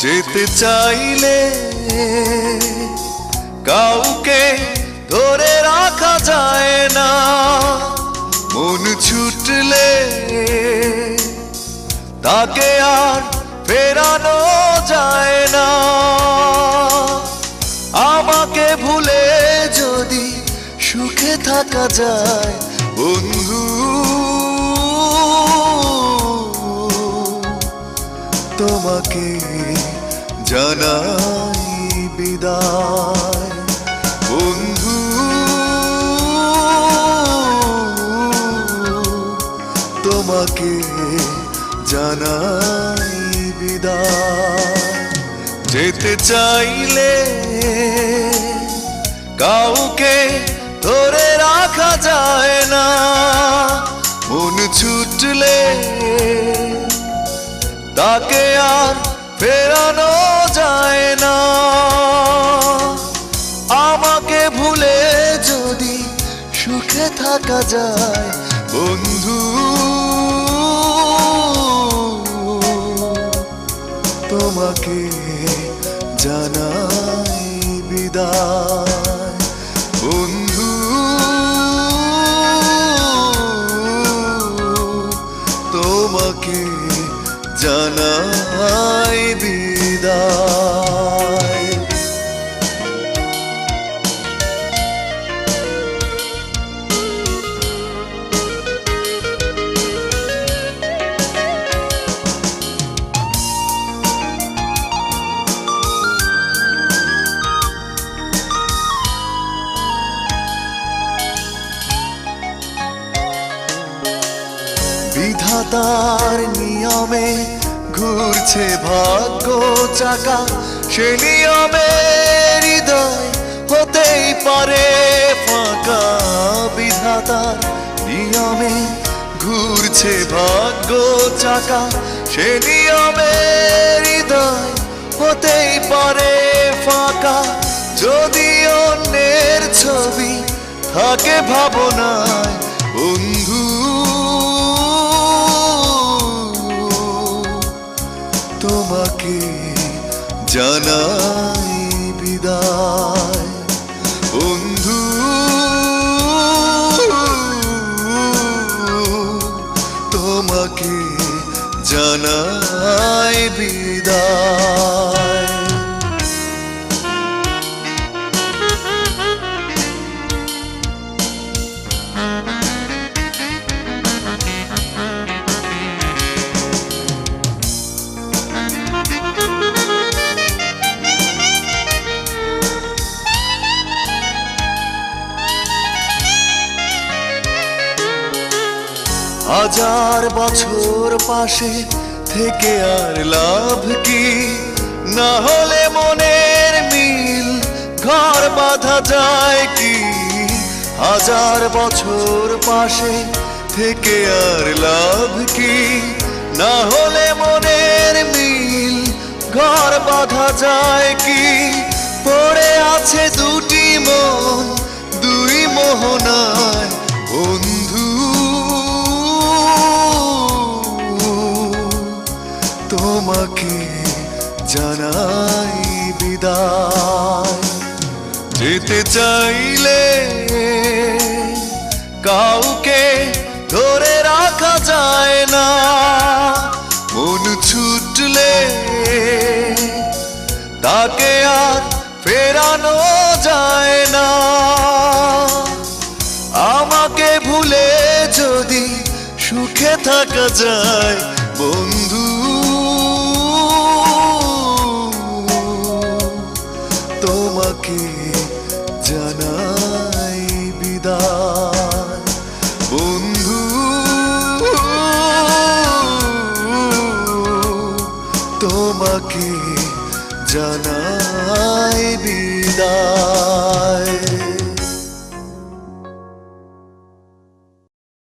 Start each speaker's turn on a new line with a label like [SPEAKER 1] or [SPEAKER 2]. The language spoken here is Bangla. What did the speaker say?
[SPEAKER 1] যেতে চাইলে কাউকে ধরে রাখা যায় না। মন ছুটলে তাকে আর ফেরানো যায় না। আমাকে ভুলে যদি সুখে থাকা যায়, বন্ধু। তোমাকে জানাই বিদায়। বন্ধু, তোমাকে জানাই বিদায়। যেতে চাইলে কাউকে ধরে রাখা যায় না। মন ছুটলে তাকে আর ফেরানো থাকা যায় বন্ধু। তোমাকে জানাই বিদায়। বিধাতার নিয়মে ঘুরছে ভাগ্য চাকা। সে নিয়মে হৃদয় হতেই পারে ফাঁকা। বিধাতার নিয়মে ঘুরছে ভাগ্য চাকা। সে নিয়মে হৃদয় হতেই পারে ফাঁকা। যদি অন্যের ছবি থাকে ভাবনায়, বন্ধু তোমাকে জানাই বিদায়। বন্ধু তোমাকে জানাই বিদায়। হাজার বছর পাশে থেকে আর লাভ কি? না হলে মনের মিল ঘর বাঁধা যায় কি? হাজার বছর পাশে থেকে আর লাভ কি? না হলে মনের মিল ঘর বাঁধা যায় কি? পড়ে আছে দুটি মন, দুই মোহনায় তোমাকে জানাই বিদায়। যেতে চাইলে কাউকে ধরে রাখা যায় না। মন ছুটলে তাকে আর ফেরানো যায় না। আমাকে ভুলে যদি সুখে থাকা যায়, বন্ধু। তোমাকে জানাই বিদায়।